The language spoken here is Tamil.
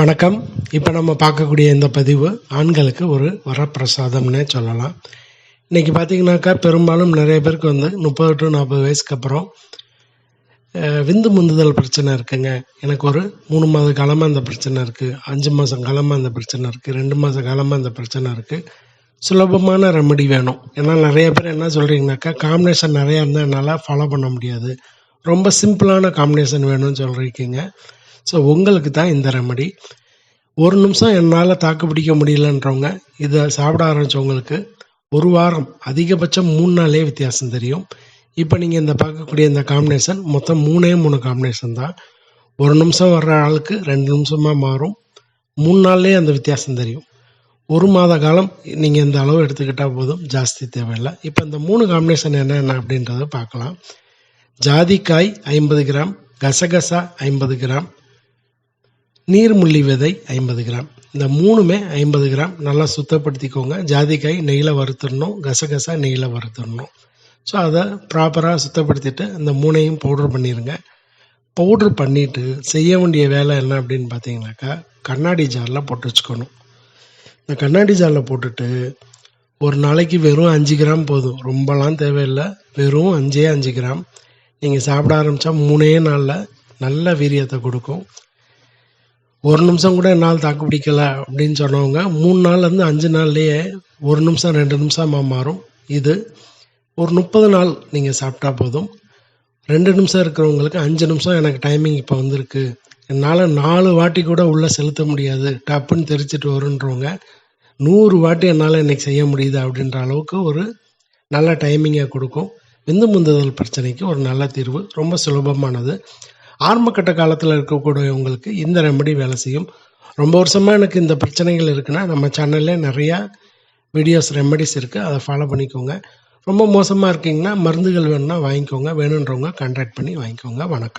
வணக்கம். இப்போ நம்ம பார்க்கக்கூடிய இந்த பதிவு ஆண்களுக்கு ஒரு வரப்பிரசாதம்னே சொல்லலாம். இன்றைக்கி பார்த்தீங்கன்னாக்கா பெரும்பாலும் நிறைய பேருக்கு வந்து முப்பது டு நாற்பது வயசுக்கு அப்புறம் விந்து முந்துதல் பிரச்சனை இருக்குங்க. எனக்கு ஒரு மூணு மாத காலமாக அந்த பிரச்சனை இருக்குது அஞ்சு மாதம் காலமாக அந்த பிரச்சனை இருக்குது ரெண்டு மாத காலமாக அந்த பிரச்சனை இருக்குது சுலபமான ரெமெடி வேணும். ஏன்னா நிறைய பேர் என்ன சொல்கிறீங்கனாக்கா காம்பினேஷன் நிறையா இருந்தால் என்னால் ஃபாலோ பண்ண முடியாது. ரொம்ப சிம்பிளான காம்பினேஷன் வேணும்னு சொல்கிறீங்க ஸோ உங்களுக்கு தான் இந்த ரெமடி ஒரு நிமிஷம் என்னால் தாக்கு பிடிக்க முடியலன்றவங்க இதை சாப்பிட ஆரம்பித்தவங்களுக்கு ஒரு வாரம் அதிகபட்சம் மூணு நாளே வித்தியாசம் தெரியும். இப்போ நீங்கள் இந்த பார்க்கக்கூடிய இந்த காம்பினேஷன் மொத்தம் மூணே மூணு காம்பினேஷன் தான். ஒரு நிமிஷம் வர்ற ஆளுக்கு ரெண்டு நிமிஷமாக மாறும். மூணு நாள்லேயே அந்த வித்தியாசம் தெரியும். ஒரு மாத காலம் நீங்கள் இந்த அளவு எடுத்துக்கிட்டால் போதும் ஜாஸ்தி தேவையில்லை. இப்போ இந்த மூணு காம்பினேஷன் என்னென்ன அப்படின்றத பார்க்கலாம். ஜாதிக்காய் ஐம்பது கிராம் கசகசா ஐம்பது கிராம் நீர்முள்ளி விதை ஐம்பது கிராம். இந்த மூணுமே ஐம்பது கிராம். நல்லா சுத்தப்படுத்திக்கோங்க. ஜாதிக்காய் நெய்யில் வறுத்துடணும். கசகசா நெய்யில் வறுத்துடணும். ஸோ அதை ப்ராப்பராக சுத்தப்படுத்திட்டு இந்த மூணையும் பவுடர் பண்ணிடுங்க பவுடர் பண்ணிவிட்டு செய்ய வேண்டிய வேலை என்ன அப்படின்னு பார்த்தீங்கன்னாக்கா கண்ணாடி ஜாரில் போட்டு வச்சுக்கணும். இந்த கண்ணாடி ஜாரில் போட்டுட்டு ஒரு நாளைக்கு வெறும் அஞ்சு கிராம் போதும். ரொம்பலாம் தேவையில்லை. வெறும் அஞ்சே அஞ்சு கிராம். நீங்கள் சாப்பிட ஆரம்பித்தா மூணே நாளில் நல்ல வீரியத்தை கொடுக்கும். ஒரு நிமிஷம் கூட என்னால் தாக்கு பிடிக்கல அப்படின்னு சொன்னவங்க மூணு நாள்லேருந்து அஞ்சு நாள்லேயே ஒரு நிமிஷம் ரெண்டு நிமிஷமாக மாறும். இது ஒரு முப்பது நாள் நீங்கள் சாப்பிட்டா போதும். ரெண்டு நிமிஷம் இருக்கிறவங்களுக்கு அஞ்சு நிமிஷம் எனக்கு டைமிங் இப்போ வந்திருக்கு. என்னால் நாலு வாட்டி கூட உள்ளே செலுத்த முடியாது. டப்புன்னு தெரிச்சிட்டு வருன்றவங்க நூறு வாட்டி என்னால் இன்றைக்கி செய்ய முடியுது அப்படின்ற அளவுக்கு ஒரு நல்ல டைமிங்கை கொடுக்கும். விந்து முந்துதல் பிரச்சனைக்கு ஒரு நல்ல தீர்வு. ரொம்ப சுலபமானது. ஆரம்பக்கட்ட காலத்தில் இருக்கக்கூடியவங்களுக்கு இந்த ரெமடி வேலை செய்யும். ரொம்ப வருஷமாக எனக்கு இந்த பிரச்சனைகள் இருக்குன்னா நம்ம சேனல்ல நிறையா வீடியோஸ் ரெமடிஸ் இருக்குது அதை ஃபாலோ பண்ணிக்கோங்க. ரொம்ப மோசமாக இருக்கீங்கன்னா மருந்துகள் வேணும்னா வாங்கிக்கோங்க. வேணுன்றவங்க கான்டாக்ட் பண்ணி வாங்கிக்கோங்க. வணக்கம்.